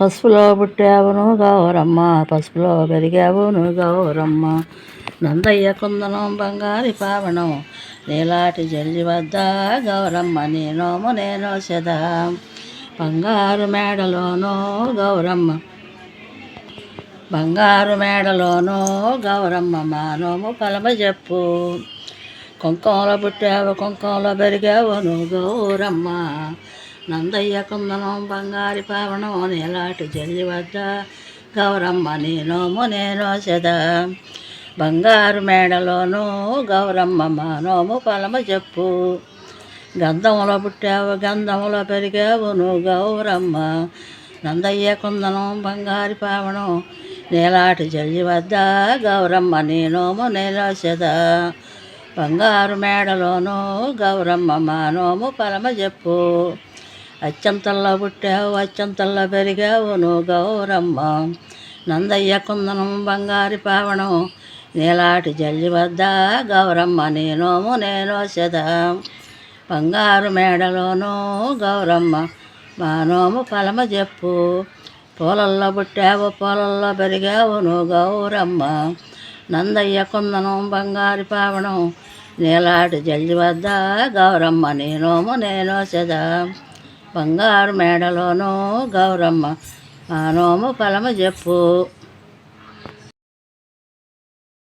పసుపులో పుట్టావును గౌరమ్మ పసుపులో పెరిగావును గౌరమ్మ. నందయ్య కుందనం బంగారి పావనం నీలాటి జల్లి వద్ద గౌరమ్మ నేనోము నేను సదా. బంగారు మేడలోనో గౌరమ్మ బంగారు మేడలోనో గౌరమ్మ మానోము పలమ చెప్పు కుంకంలో పుట్టావు కుంకంలో పెరిగావు నువ్వు గౌరమ్మ. నందయ్య కుందనం బంగారి పావనం నీలాటి జల్లి వద్ద. గౌరమ్మ నేనోము నేను సదా బంగారు మేడలోనూ గౌరమ్మ మానోము పలమ చెప్పు. గంధములో పుట్టావు గంధములో పెరిగావు నువ్వు గౌరమ్మ. నందయ్య కుందనం బంగారి పావనం నీలాటి జల్లి వద్ద. గౌరమ్మ నేనోము నేను సదా బంగారు మేడలోనూ గౌరమ్మ మానోము పలమ చెప్పు. అత్యంతల్లో పుట్టావు అత్యంతల్లో పెరిగావు నువ్వు గౌరమ్మ. నందయ్య కుందనం బంగారి పావనం నీలాటి జల్లి వద్ద గౌరమ్మ నేనోము నేను సదా బంగారు మేడలోనూ గౌరమ్మ మానోము ఫలమ చెప్పు పూలల్లో పుట్టావు పూలల్లో పెరిగావు నువ్వు గౌరమ్మ. నందయ్య కుందనం బంగారి పావనం నీలాటి జల్లి వద్ద గౌరమ్మ నేనోము నేను సదా బంగారు మేడలోనూ గౌరమ్మ ఆ నోము ఫలము చెప్పు.